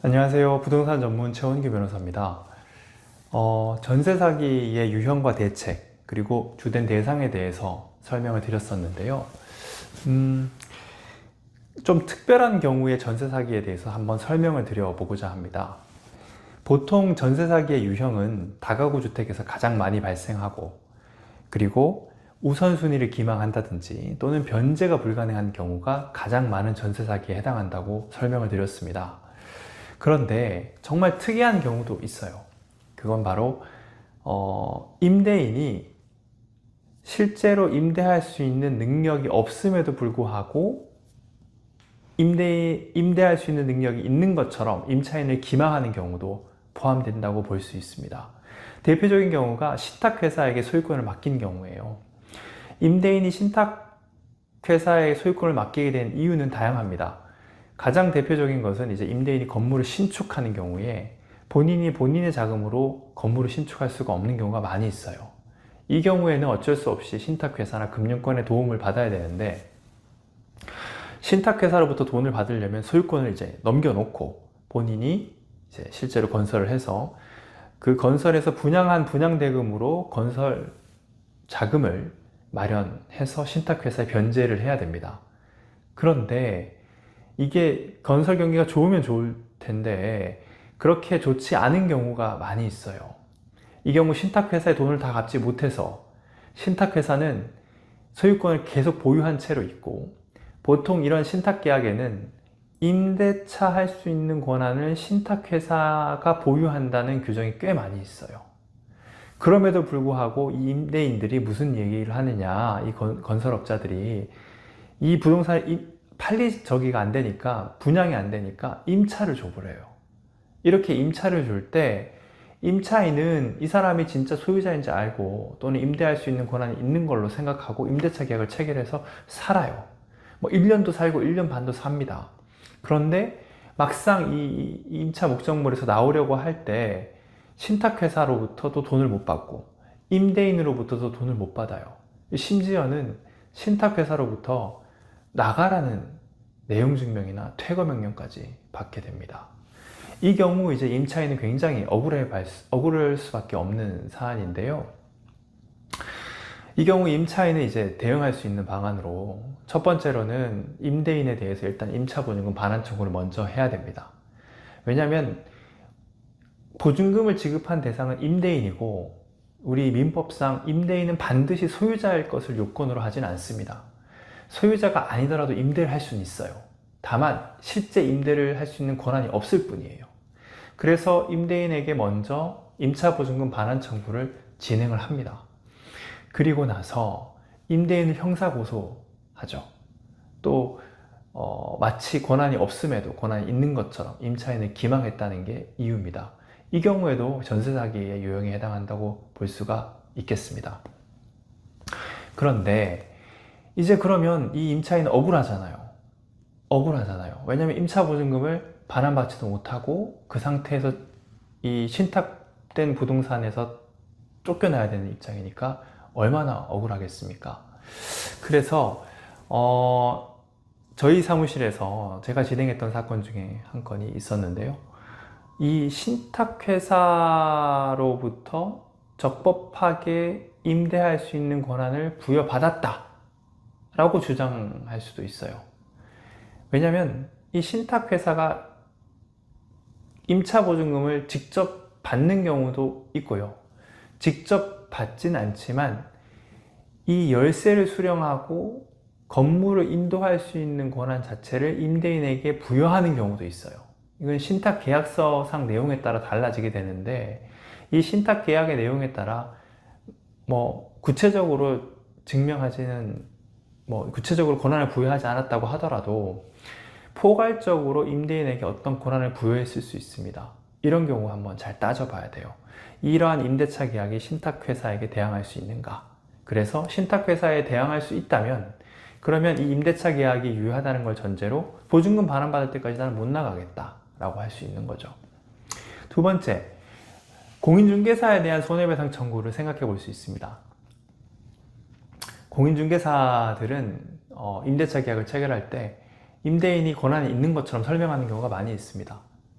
안녕하세요. 부동산 전문 최원규 변호사입니다. 어, 전세 사기의 유형과 대책, 그리고 주된 대상에 대해서 설명을 드렸었는데요. 음, 좀 특별한 경우의 전세 사기에 대해서 한번 설명을 드려보고자 합니다. 보통 전세 사기의 유형은 다가구 주택에서 가장 많이 발생하고, 그리고 우선순위를 기망한다든지 또는 변제가 불가능한 경우가 가장 많은 전세 사기에 해당한다고 설명을 드렸습니다. 그런데 정말 특이한 경우도 있어요. 그건 바로 어, 임대인이 실제로 임대할 수 있는 능력이 없음에도 불구하고 임대 임대할 수 있는 능력이 있는 것처럼 임차인을 기망하는 경우도 포함된다고 볼 수 있습니다. 대표적인 경우가 신탁회사에게 소유권을 맡긴 경우예요. 임대인이 신탁회사에 소유권을 맡기게 된 이유는 다양합니다. 가장 대표적인 것은 이제 임대인이 건물을 신축하는 경우에 본인이 본인의 자금으로 건물을 신축할 수가 없는 경우가 많이 있어요. 이 경우에는 어쩔 수 없이 신탁회사나 금융권의 도움을 받아야 되는데 신탁회사로부터 돈을 받으려면 소유권을 이제 넘겨놓고 본인이 이제 실제로 건설을 해서 그 건설에서 분양한 분양대금으로 건설 자금을 마련해서 신탁회사에 변제를 해야 됩니다. 그런데 이게 건설 경기가 좋으면 좋을 텐데 그렇게 좋지 않은 경우가 많이 있어요. 이 경우 신탁회사에 돈을 다 갚지 못해서 신탁회사는 소유권을 계속 보유한 채로 있고 보통 이런 신탁계약에는 임대차 할 수 있는 권한을 신탁회사가 보유한다는 규정이 꽤 많이 있어요. 그럼에도 불구하고 이 임대인들이 무슨 얘기를 하느냐, 이 건, 건설업자들이 이 부동산이 팔리 저기가 안 되니까 분양이 안 되니까 임차를 줘버려요. 이렇게 임차를 줄 때 임차인은 이 사람이 진짜 소유자인지 알고 또는 임대할 수 있는 권한이 있는 걸로 생각하고 임대차 계약을 체결해서 살아요. 뭐 1년도 살고 1년 반도 삽니다. 그런데 막상 이 임차 목적물에서 나오려고 할 때 신탁회사로부터도 돈을 못 받고 임대인으로부터도 돈을 못 받아요. 심지어는 신탁회사로부터 나가라는 내용 증명이나 퇴거 명령까지 받게 됩니다. 이 경우 이제 임차인은 굉장히 억울해 발, 억울할 수밖에 없는 사안인데요. 이 경우 임차인은 이제 대응할 수 있는 방안으로 첫 번째로는 임대인에 대해서 일단 임차 보증금 반환 청구를 먼저 해야 됩니다. 왜냐하면 보증금을 지급한 대상은 임대인이고 우리 민법상 임대인은 반드시 소유자일 것을 요건으로 하진 않습니다. 소유자가 아니더라도 임대를 할 수는 있어요. 다만 실제 임대를 할 수 있는 권한이 없을 뿐이에요. 그래서 임대인에게 먼저 임차보증금 반환 청구를 진행을 합니다. 그리고 나서 임대인을 형사고소하죠. 또 어, 마치 권한이 없음에도 권한이 있는 것처럼 임차인을 기망했다는 게 이유입니다. 이 경우에도 전세 사기의 유형에 해당한다고 볼 수가 있겠습니다. 그런데 이제 그러면 이 임차인은 억울하잖아요. 억울하잖아요. 왜냐하면 임차 보증금을 반환받지도 못하고 그 상태에서 이 신탁된 부동산에서 쫓겨나야 되는 입장이니까 얼마나 억울하겠습니까? 그래서 어, 저희 사무실에서 제가 진행했던 사건 중에 한 건이 있었는데요. 이 신탁회사로부터 적법하게 임대할 수 있는 권한을 부여받았다. 라고 주장할 수도 있어요. 왜냐하면 이 신탁회사가 임차보증금을 직접 받는 경우도 있고요. 직접 받진 않지만 이 열쇠를 수령하고 건물을 인도할 수 있는 권한 자체를 임대인에게 부여하는 경우도 있어요. 이건 신탁 계약서상 내용에 따라 달라지게 되는데 이 신탁 계약의 내용에 따라 뭐 구체적으로 증명하지는 뭐 구체적으로 권한을 부여하지 않았다고 하더라도 포괄적으로 임대인에게 어떤 권한을 부여했을 수 있습니다. 이런 경우 한번 잘 따져봐야 돼요. 이러한 임대차 계약이 신탁회사에게 대항할 수 있는가? 그래서 신탁회사에 대항할 수 있다면 그러면 이 임대차 계약이 유효하다는 걸 전제로 보증금 반환받을 때까지 나는 못 나가겠다 라고 할 수 있는 거죠. 두 번째, 공인중개사에 대한 손해배상 청구를 생각해 볼 수 있습니다. 공인중개사들은 어, 임대차 계약을 체결할 때 임대인이 권한이 있는 것처럼 설명하는 경우가 많이 있습니다.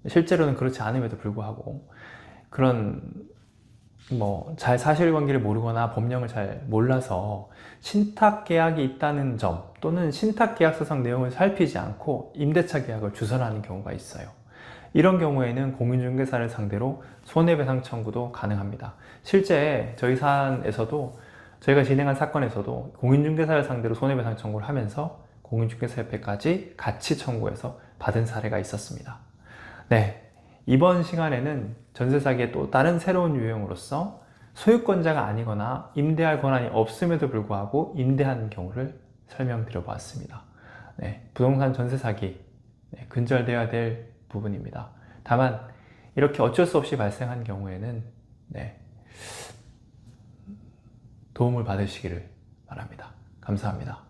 실제로는 그렇지 않음에도 불구하고 그런 뭐 잘 사실관계를 모르거나 법령을 잘 몰라서 신탁 계약이 있다는 점 또는 신탁 계약서상 내용을 살피지 않고 임대차 계약을 주선하는 경우가 있어요. 이런 경우에는 공인중개사를 상대로 손해배상 청구도 가능합니다. 실제 저희 사안에서도 저희가 진행한 사건에서도 공인중개사를 상대로 손해배상 청구를 하면서 공인중개사협회까지 같이 청구해서 받은 사례가 있었습니다. 네. 이번 시간에는 전세 사기의 또 다른 새로운 유형으로서 소유권자가 아니거나 임대할 권한이 없음에도 불구하고 임대하는 경우를 설명드려 보았습니다. 네, 부동산 전세 사기 네, 근절되어야 될 부분입니다. 다만 이렇게 어쩔 수 없이 발생한 경우에는 네, 도움을 받으시기를 바랍니다. 감사합니다.